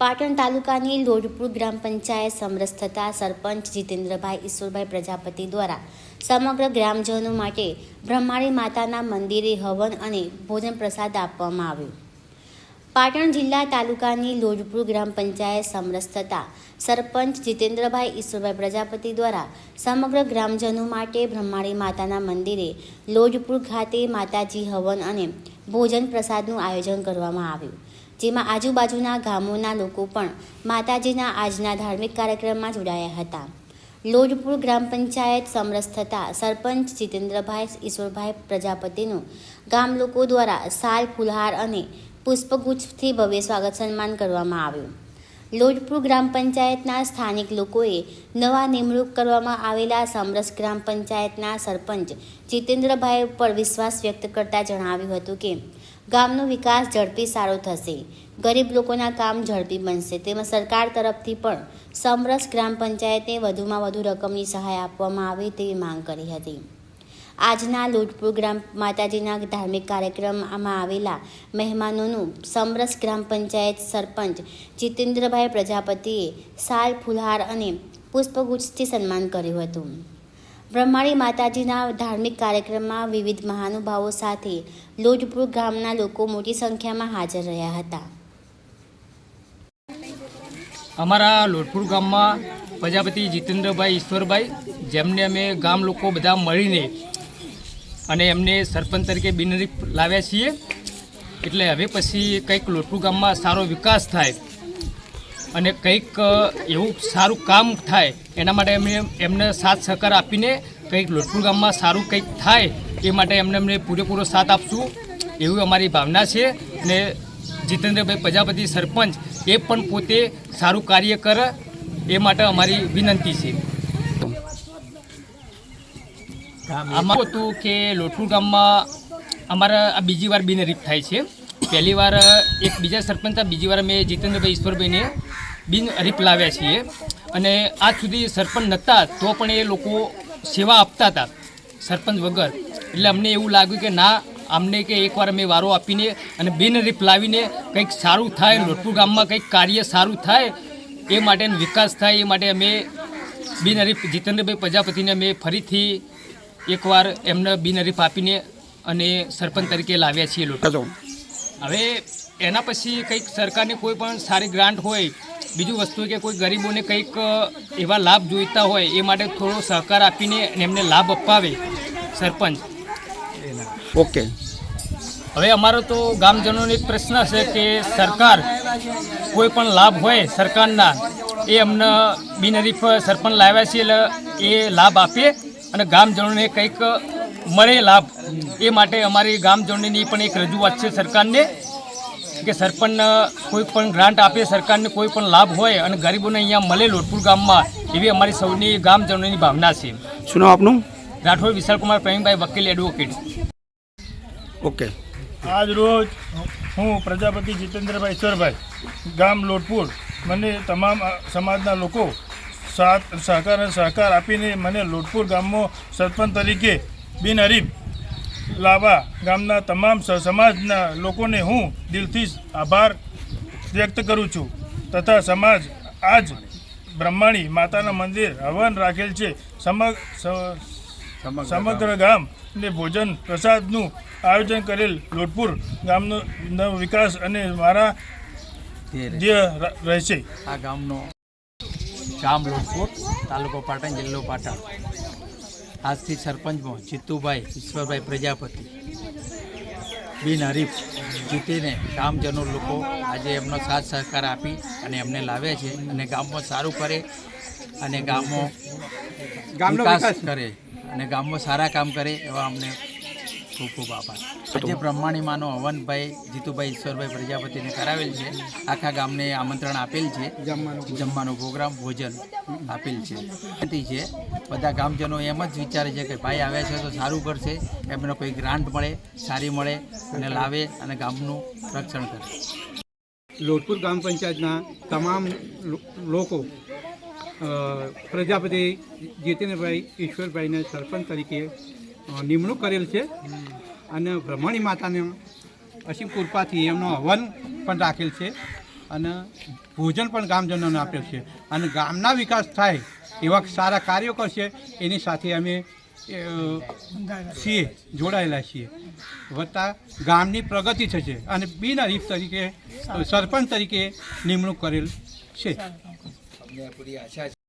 પાટણ તાલુકાની લોઢપુર ગ્રામ પંચાયત સમરસ થતા સરપંચ જીતેન્દ્રભાઈ ઈશ્વરભાઈ પ્રજાપતિ દ્વારા સમગ્ર ગ્રામજનો માટે બ્રહ્માણી માતાના મંદિરે હવન અને ભોજન પ્રસાદ આપવામાં આવ્યો. પાટણ જિલ્લા તાલુકાની લોઢપુર ગ્રામ પંચાયત સમરસ થતા સરપંચ જીતેન્દ્રભાઈ ઈશ્વરભાઈ પ્રજાપતિ દ્વારા સમગ્ર ગ્રામજનો માટે બ્રહ્માણી માતાના મંદિરે લોજપુર ખાતે માતાજી હવન અને ભોજન પ્રસાદનું આયોજન કરવામાં આવ્યું. જેમાં આજુબાજુના ગામોના લોકો પણ માતાજીના આજના ધાર્મિક કાર્યક્રમમાં જોડાયા હતા. લોડપુર ગ્રામ પંચાયત સમરસ થતા સરપંચ જીતેન્દ્રભાઈ ઈશ્વરભાઈ પ્રજાપતિનું ગામ લોકો દ્વારા સાલ, ફુલહાર અને પુષ્પગુચ્છથી ભવ્ય સ્વાગત સન્માન કરવામાં આવ્યું. લોડપુર ગ્રામ પંચાયતના સ્થાનિક લોકોએ નવા નિમણૂક કરવામાં આવેલા સમરસ ગ્રામ પંચાયતના સરપંચ જીતેન્દ્રભાઈ ઉપર વિશ્વાસ વ્યક્ત કરતા જણાવ્યું હતું કે ગામનો વિકાસ ઝડપી સારો થશે. ગરીબ લોકોના કામ ઝડપી બનશે. તેમજ સરકાર તરફથી પણ સમરસ ગ્રામ પંચાયતને વધુમાં વધુ રકમની સહાય આપવામાં આવે તેવી માંગ કરી હતી. આજના લોટપુર ગ્રામ માતાજીના ધાર્મિક કાર્યક્રમમાં આવેલા મહેમાનોનું સમરસ ગ્રામ પંચાયત સરપંચ જીતેન્દ્રભાઈ પ્રજાપતિએ સાલ, ફુલહાર અને પુષ્પગુચ્છથી સન્માન કર્યું હતું. બ્રહ્માણી માતાજીના ધાર્મિક કાર્યક્રમમાં વિવિધ મહાનુભાવો સાથે લોજપુર ગામના લોકો મોટી સંખ્યામાં હાજર રહ્યા હતા. અમારા લોટપુર ગામમાં પ્રજાપતિ જીતેન્દ્રભાઈ ઈશ્વરભાઈ, જેમને અમે ગામ લોકો બધા મળીને અને એમને સરપંચ તરીકે બિનરી લાવ્યા છીએ. એટલે હવે પછી કંઈક લોટપુર ગામમાં સારો વિકાસ થાય અને કંઈક એવું સારું કામ થાય એના માટે અમે એમને સાથ સહકાર આપીને કંઈક લોટપુર ગામમાં સારું કંઈક થાય એ માટે એમને અમને પૂરેપૂરો સાથ આપશું. એવી અમારી ભાવના છે અને જીતેન્દ્રભાઈ પ્રજાપતિ સરપંચ એ પણ પોતે સારું કાર્ય કરે એ માટે અમારી વિનંતી છે. આમાં હતું કે લોટપુર ગામમાં અમારા આ બીજી વાર બિનહરીફ થાય છે. પહેલી વાર એક બીજા સરપંચ બીજી વાર અમે જીતેન્દ્રભાઈ ઈશ્વરભાઈને બિનહરીફ લાવ્યા છીએ. અને આજ સુધી સરપંચ નહોતા તો પણ એ લોકો સેવા આપતા હતા સરપંચ વગર. એટલે અમને એવું લાગ્યું કે ના અમને કે એકવાર અમે વારો આપીને અને બિનહરીફ લાવીને કંઈક સારું થાય લોટપુર ગામમાં કંઈક કાર્ય સારું થાય એ માટે વિકાસ થાય એ માટે અમે બિનહરીફ જીતેન્દ્રભાઈ પ્રજાપતિને અમે ફરીથી એકવાર એમને બિનહરીફ આપીને અને સરપંચ તરીકે લાવ્યા છીએ લોકો હવે એના પછી કંઈક સરકારની કોઈ પણ સારી ગ્રાન્ટ હોય બીજું વસ્તુ કે કોઈ ગરીબોને કંઈક એવા લાભ જોઈતા હોય એ માટે થોડો સહકાર આપીને અને એમને લાભ અપાવે સરપંચ. ઓકે. હવે અમારો તો ગામજનોનો એક પ્રશ્ન છે કે સરકાર કોઈ પણ લાભ હોય સરકારના એ અમને બિનહરીફ સરપંચ લાવ્યા છે એટલે એ લાભ આપે અને ગામજનોને કંઈક મળે લાભ. એ માટે અમારી ગામજનોની પણ એક રજૂઆત છે સરકારને. કે સરપંચને કોઈ પણ ગ્રાન્ટ આપે સરકારને કોઈ પણ લાભ હોય અને ગરીબોને અહીંયા મળે લોટપુર ગામમાં એવી અમારી સૌની ગામજનોની ભાવના છે. શું નામ આપનું? રાઠોડ વિશાલકુમાર પ્રવીણભાઈ વકીલ એડવોકેટ ઓકે. આજ રોજ હું પ્રજાપતિ જીતેન્દ્રભાઈ ઈશ્વરભાઈ ગામ લોટપુર મને તમામ સમાજના લોકો સાથ સહકાર અને સહકાર આપીને મને લોટપુર ગામમાં સરપંચ તરીકે બિનહરીફ લાવવા ગામના તમામ સમાજના લોકોને હું દિલથી આભાર વ્યક્ત કરું છું. તથા સમાજ આજ બ્રહ્માણી માતાના મંદિર હવન રાખેલ છે. સમગ સમગ્ર ગામ. ને ભોજન પ્રસાદનું આયોજન કરેલ લોટપુર ગામનો વિકાસ અને મારા જે રહેશે. આ ગામનો ગામ લોટપુર તાલુકો પાટણ જિલ્લો પાટણ. આજથી સરપંચમાં જીતુભાઈ ઈશ્વરભાઈ પ્રજાપતિ. બિન હરીફ જીતીને ગામજનો લોકો આજે એમનો સાથ સહકાર આપી અને એમને લાવે છે અને ગામમાં સારું કરે અને ગામો વિકાસ. કરે અને ગામમાં સારા કામ કરે એવા અમને ખૂબ ખૂબ આભાર. આજે બ્રહ્માણીમાનો હવનભાઈ જીતુભાઈ ઈશ્વરભાઈ પ્રજાપતિને કરાવેલ છે. આખા ગામને આમંત્રણ આપેલ છે. જમવાનો પ્રોગ્રામ. ભોજન આપેલ છે. છે બધા ગામજનો એમ જ વિચારે છે કે ભાઈ આવ્યા છે તો સારું કરશે. એમને કોઈ ગ્રાન્ટ મળે સારી મળે અને લાવે અને ગામનું રક્ષણ કરે. લોટપુર ગ્રામ પંચાયતના તમામ લોકો પ્રજાપતિ જીતેન્દ્રભાઈ ઈશ્વરભાઈને સરપંચ તરીકે નિમણૂક કરેલ છે. અને બ્રહ્મણી માતાને અસીમ કૃપાથી એમનો હવન પણ રાખેલ છે અને ભોજન પણ ગામજનોને આપેલ છે. અને ગામના વિકાસ થાય એવા સારા કાર્યો કરશે, એની સાથે અમે છીએ, જોડાયેલા છીએ. વત્તા ગામની પ્રગતિ થશે અને બિનહરીફ તરીકે સરપંચ તરીકે નિમણૂક કરેલ છે. આશા